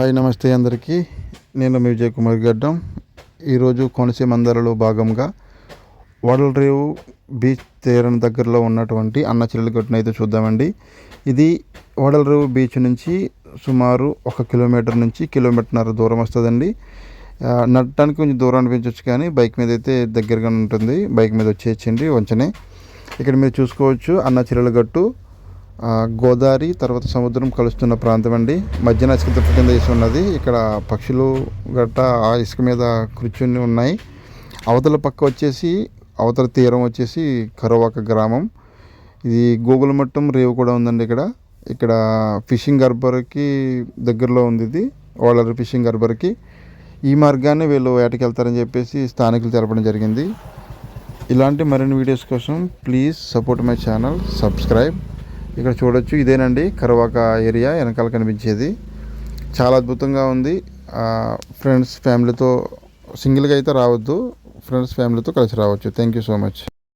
Hi నమస్తే అందరికీ. నేను మీ విజయ్ కుమార్ గడ్డం. ఈరోజు కోనసీమ అందరిలో భాగంగా వడల్ రేవు బీచ్ తీరం దగ్గరలో ఉన్నటువంటి అన్న చెల్లెల అయితే చూద్దామండి. ఇది వడల్ రేవు బీచ్ నుంచి సుమారు ఒక కిలోమీటర్ నుంచి కిలోమీటర్న్నర దూరం వస్తుందండి. నడటానికి కొంచెం దూరం అనిపించవచ్చు కానీ బైక్ మీద అయితే దగ్గరగా ఉంటుంది. బైక్ మీద వచ్చేయచ్చండి వంచనే. ఇక్కడ మీరు చూసుకోవచ్చు అన్న చెల్లెల గట్టు. గోదావరి తర్వాత సముద్రం కలుస్తున్న ప్రాంతం అండి. మధ్యన ఇసుక తిప్ప కింద వేసి ఉన్నది. ఇక్కడ పక్షులు గట్ట ఆ ఇసుక మీద కూర్చుని ఉన్నాయి. అవతల పక్క వచ్చేసి అవతల తీరం వచ్చేసి కరువాక గ్రామం. ఇది గూగుల్ మట్టం రేవు కూడా ఉందండి ఇక్కడ. ఇక్కడ ఫిషింగ్ హార్బర్కి దగ్గరలో ఉంది ఇది. వాళ్ళ ఫిషింగ్ హార్బర్కి. ఈ మార్గాన్ని వీళ్ళు వేటకి వెళ్తారని చెప్పేసి స్థానికులు తెలపడం జరిగింది. ఇలాంటి మరిన్ని వీడియోస్ కోసం please support my channel subscribe. ఇక్కడ చూడొచ్చు. ఇదేనండి కరువాక ఏరియా వెనకాల కనిపించేది. చాలా అద్భుతంగా ఉంది. ఫ్రెండ్స్ ఫ్యామిలీతో సింగిల్గా అయితే రావద్దు. ఫ్రెండ్స్ ఫ్యామిలీతో కలిసి రావచ్చు. Thank you so much.